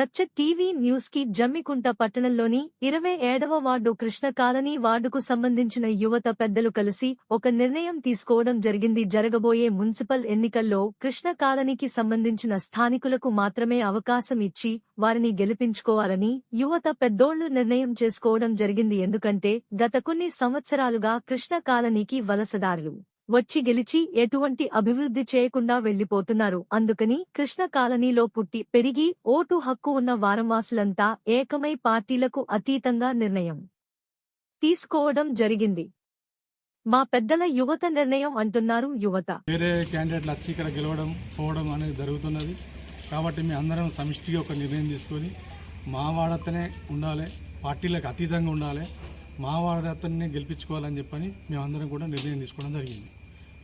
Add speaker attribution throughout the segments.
Speaker 1: రచ్చ టీవీ న్యూస్కి జమ్మికుంట పట్టణంలోని ఇరవై ఏడవ వార్డు కృష్ణ కాలనీ వార్డుకు సంబంధించిన యువత పెద్దలు కలిసి ఒక నిర్ణయం తీసుకోవడం జరిగింది. జరగబోయే మున్సిపల్ ఎన్నికల్లో కృష్ణ కాలనీకి సంబంధించిన స్థానికులకు మాత్రమే అవకాశం ఇచ్చి వారిని గెలిపించుకోవాలని యువత పెద్దోళ్ళు నిర్ణయం చేసుకోవడం జరిగింది. ఎందుకంటే గత కొన్ని సంవత్సరాలుగా కృష్ణ కాలనీకి వలసదారులు వచ్చి గెలిచి ఎటువంటి అభివృద్ధి చేయకుండా వెళ్ళిపోతున్నారు అందుకని కృష్ణ కాలనీలో పుట్టి పెరిగి ఓటు హక్కు ఉన్న వారంవాసులంతా ఏకమై పార్టీలకు అతీతంగా నిర్ణయం తీసుకోవడం జరిగింది. మా పెద్దల యువత నిర్ణయం అంటున్నారు యువత.
Speaker 2: వేరే క్యాండిడేట్లు వచ్చి ఇక్కడ గెలవడం పోవడం అనేది జరుగుతున్నది. కాబట్టి మేము అందరం సమిష్టిగా ఒక నిర్ణయం తీసుకొని మా వాడతనే ఉండాలి పార్టీలకు అతీతంగా ఉండాలి మా వాడతనే గెలిపించుకోవాలని చెప్పని మేమందరం కూడా నిర్ణయం తీసుకోవడం జరిగింది.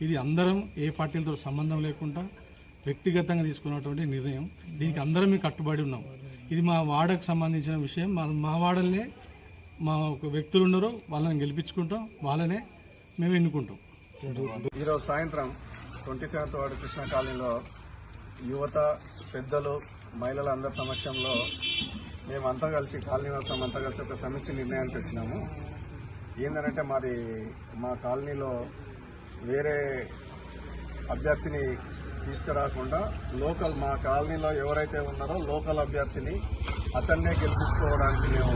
Speaker 2: ఇది అందరం ఏ పార్టీలతో సంబంధం లేకుండా వ్యక్తిగతంగా తీసుకున్నటువంటి నిర్ణయం. దీనికి అందరం మేము కట్టుబడి ఉన్నాం. ఇది మా వాడకు సంబంధించిన విషయం. మా మా వాడల్నే మా ఒక వ్యక్తులు ఉన్నారో వాళ్ళని గెలిపించుకుంటాం. వాళ్ళనే మేము ఎన్నుకుంటాం.
Speaker 3: ఈరోజు సాయంత్రం ట్వంటీ సెవెంత్ వార్డు కృష్ణ కాలనీలో యువత పెద్దలు మహిళల అందరి సమక్షంలో మేమంతా కలిసి కాలనీ వాసం అంతా కలిసి ఒక సమిష్టి నిర్ణయానికి వచ్చినాము. ఏంటంటే మాది మా కాలనీలో వేరే అభ్యర్థిని తీసుకురాకుండా లోకల్ మా కాలనీలో ఎవరైతే ఉన్నారో లోకల్ అభ్యర్థిని అతన్నే గెలిపించుకోవడానికి మేము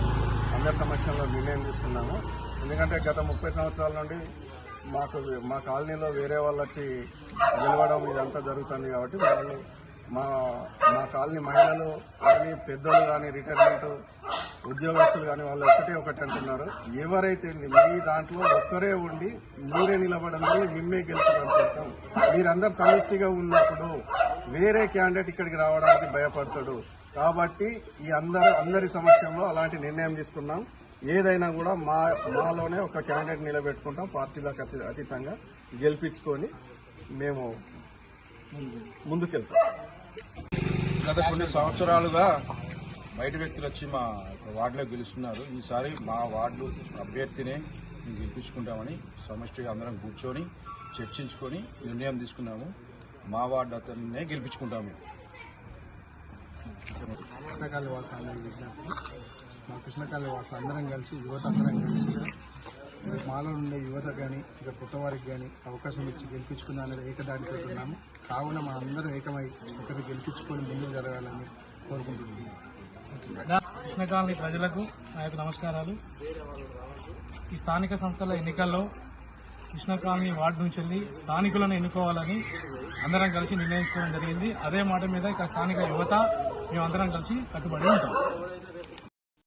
Speaker 3: అందరి సమక్షంలో నిర్ణయం తీసుకున్నాము. ఎందుకంటే గత ముప్పై సంవత్సరాల నుండి మాకు మా కాలనీలో వేరే వాళ్ళు వచ్చి గెలవడం ఇదంతా జరుగుతుంది కాబట్టి వాళ్ళు మా మా కాలనీ మహిళలు కానీ పెద్దలు కానీ రిటైర్మెంట్ ఉద్యోగస్తులు కానీ వాళ్ళు ఒకటే ఒకటి అంటున్నారు. ఎవరైతే మీ దాంట్లో ఒక్కరే ఉండి మీరే నిలబడండి మిమ్మే గెలిచడం చేస్తాం మీరందరు సమిష్టిగా ఉన్నప్పుడు వేరే క్యాండిడేట్ ఇక్కడికి రావడానికి భయపడతాడు. కాబట్టి ఈ అందరు అందరి సమక్షంలో అలాంటి నిర్ణయం తీసుకున్నాం. ఏదైనా కూడా మా మాలోనే ఒక క్యాండిడేట్ నిలబెట్టుకుంటాం. పార్టీలకు అతి- అతీతంగా గెలిపించుకొని మేము ముందుకెళ్తాం.
Speaker 4: గత కొన్ని సంవత్సరాలుగా బయట వ్యక్తులు వచ్చి మా వార్డులో గెలుస్తున్నారు. ఈసారి మా వార్డు అభ్యర్థినే మేము గెలిపించుకుంటామని సమష్టిగా అందరం కూర్చొని చర్చించుకొని నిర్ణయం తీసుకున్నాము. మా వార్డు అతన్నే గెలిపించుకుంటాము.
Speaker 5: కృష్ణకాళి వాసు మా కృష్ణకాళి వాసులు అందరం కలిసి యువత అందరం కలిసి మాలో ఉండే యువత కానీ ఇక కొత్త కానీ అవకాశం ఇచ్చి గెలిపించుకున్నా అనేది ఏకదాటితో ఉన్నాము. కావున మా అందరం ఏకమై ఒకటి గెలిపించుకొని ముందుకు జరగాలని కోరుకుంటున్నాము
Speaker 6: కృష్ణకాలనీ ప్రజలకు నా యొక్క నమస్కారాలు. ఈ స్థానిక సంస్థల ఎన్నికల్లో కృష్ణకాలనీ వార్డు నుంచి వెళ్ళి స్థానికులను ఎన్నుకోవాలని అందరం కలిసి నిర్ణయించుకోవడం జరిగింది. అదే మాట మీద ఇక స్థానిక యువత మేమందరం కలిసి కట్టుబడి ఉంటాం.